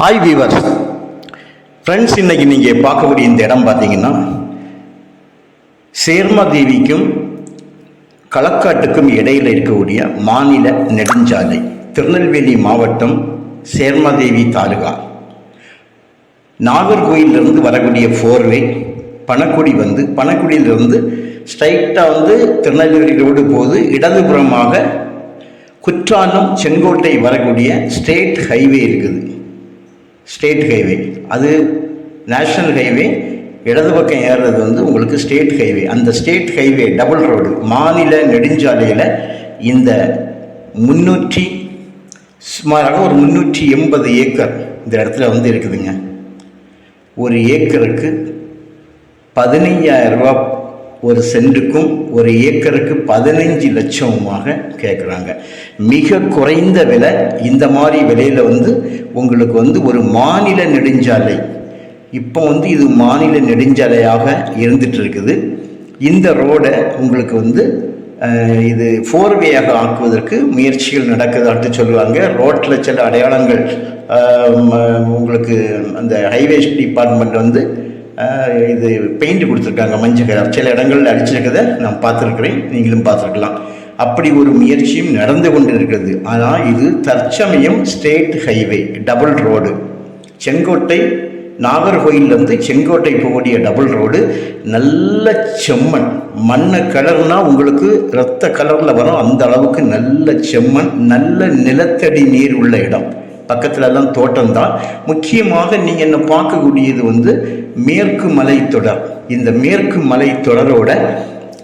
Hi viewers friends இன்னைக்கு நீங்கள் பார்க்கக்கூடிய இந்த இடம் பார்த்தீங்கன்னா சேர்மாதேவிக்கும் களக்காட்டுக்கும் இடையில் இருக்கக்கூடிய மாநில நெடுஞ்சாலை திருநெல்வேலி மாவட்டம் சேர்மாதேவி தாலுகா. நாகர்கோயிலிருந்து வரக்கூடிய ஃபோர்வே பணக்குடி வந்து பணக்குடியிலிருந்து ஸ்ட்ரைட்டாக வந்து திருநெல்வேலி ரோடு போது இடதுபுறமாக குற்றாலம் செங்கோட்டை வரக்கூடிய ஸ்டேட் ஹைவே இருக்குது. State highway. அது நேஷ்னல் ஹைவே இடது பக்கம் ஏறுறது வந்து உங்களுக்கு ஸ்டேட் ஹைவே. அந்த ஸ்டேட் ஹைவே டபுள் ரோடு மாநில நெடுஞ்சாலையில் இந்த முன்னூற்றி சுமாராக ஒரு முந்நூற்றி எண்பது ஏக்கர் இந்த இடத்துல வந்து இருக்குதுங்க. ஒரு ஏக்கருக்கு பதினைஞ்சாயிரம் ரூபா ஒரு சென்ட்டுக்கும் ஒரு ஏக்கருக்கு பதினைஞ்சு லட்சமுமாக கேட்குறாங்க மிக குறைந்த விலை இந்த மாதிரி விலையில் வந்து உங்களுக்கு வந்து ஒரு மாநில நெடுஞ்சாலை. இப்போ வந்து இது மாநில நெடுஞ்சாலையாக இருந்துட்டு இருக்குது இந்த ரோடை உங்களுக்கு வந்து இது ஃபோர்வேயாக ஆக்குவதற்கு முயற்சிகள் நடக்குதான்ட்டு சொல்லுவாங்க. ரோட்டில் சில அடையாளங்கள் உங்களுக்கு அந்த ஹைவேஸ் டிபார்ட்மெண்ட் வந்து இது பெயிண்ட் கொடுத்துருக்காங்க மஞ்சள் கலர். சில இடங்கள்ல அடிச்சிருக்கிறத நான் பார்த்துருக்குறேன். நீங்களும் பார்த்துருக்கலாம். அப்படி ஒரு முயற்சியும் நடந்து கொண்டு இருக்கிறது ஆனால் இது தற்சமயம் state highway double road Sengottai நாகர்கோயிலேருந்து Sengottai போகக்கூடிய டபுள் ரோடு நல்ல செம்மண். மண்ணை கலர்னால் உங்களுக்கு ரத்த கலரில் வரும். அந்த அளவுக்கு நல்ல செம்மண். நல்ல நிலத்தடி நீர் உள்ள இடம். பக்கத்துலலாம் எல்லாம் தோட்டம் தான் முக்கியமாக நீங்கள் என்ன பார்க்கக்கூடியது வந்து மேற்கு மலைத்தொடர் இந்த மேற்கு மலைத்தொடரோட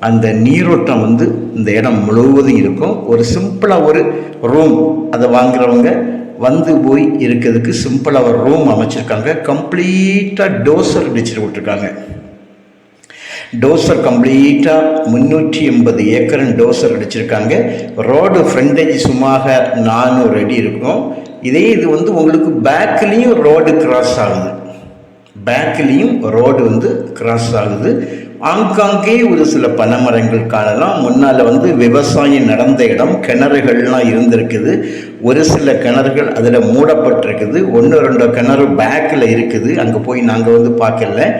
அந்த நீரோட்டம் வந்து இந்த இடம் முழுவதும் இருக்கும். ஒரு சிம்பிளாக ஒரு ரூம் அதை வாங்குறவங்க வந்து போய் இருக்கிறதுக்கு சிம்பிளாக ஒரு ரூம் அமைச்சிருக்காங்க. கம்ப்ளீட்டாக டோசர் அடிச்சுட்டு விட்டுருக்காங்க. டோசர் கம்ப்ளீட்டாக முந்நூற்றி எண்பது ஏக்கர்னு டோசர் அடிச்சிருக்காங்க. ரோடு ஃப்ரண்டேஜ் சுமாக நானூறு அடி இருக்கும். இதே இது வந்து உங்களுக்கு பேக்லேயும் ரோடு கிராஸ் ஆகுது. பேக்லேயும் ரோடு வந்து கிராஸ் ஆகுது. ஆங்காங்கே ஒரு சில பனைமரங்கள் காணலாம். முன்னால் வந்து விவசாயம் நடந்த இடம். கிணறுகள்லாம் இருந்திருக்குது. ஒரு சில கிணறுகள் அதில் மூடப்பட்டிருக்குது. ஒன்று ரெண்டு கிணறு பேக்கில் இருக்குது. அங்கே போய் நாங்கள் வந்து பார்க்கல.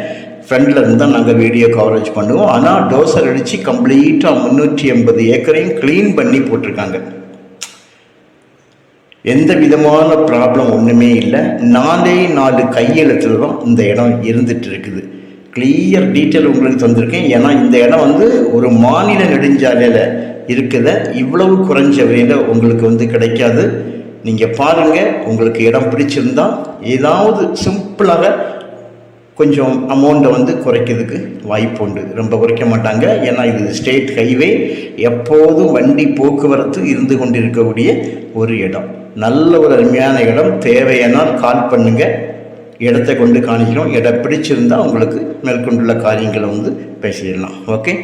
ஃப்ரண்டில் இருந்து தான் நாங்கள் வீடியோ கவரேஜ் பண்ணுவோம் ஆனால் டோசர் அடித்து கம்ப்ளீட்டாக முந்நூற்றி எண்பது ஏக்கரையும் க்ளீன் பண்ணி போட்டிருக்காங்க. எந்த விதமான ப்ராப்ளம் ஒன்றுமே இல்லை. நாலே நாலு கையெழுத்தில் தான் இந்த இடம் இருந்துட்டு இருக்குது கிளியர் டீட்டெயில் உங்களுக்கு தந்திருக்கேன். ஏன்னா இந்த இடம் வந்து ஒரு மாநில நெடுஞ்சாலையில் இருக்குத இவ்வளவு குறைஞ்ச விலையில் உங்களுக்கு வந்து கிடைக்காது. நீங்கள் பாருங்கள் உங்களுக்கு இடம் பிடிச்சிருந்தா ஏதாவது சிம்பிளாக கொஞ்சம் அமௌண்ட்டை வந்து குறைக்கிறதுக்கு வாய்ப்பு உண்டு. ரொம்ப குறைக்க மாட்டாங்க. ஏன்னா இது ஸ்டேட் ஹைவே எப்போதும் வண்டி போக்குவரத்து இருந்து கொண்டிருக்கக்கூடிய ஒரு இடம். நல்ல ஒரு அருமையான இடம். தேவையானால் கால் பண்ணுங்கள் இடத்தை கொண்டு காணிக்கிறோம். இடம் பிடிச்சிருந்தா உங்களுக்கு மேற்கொண்டுள்ள காரியங்களை வந்து பேசிடலாம். ஓகே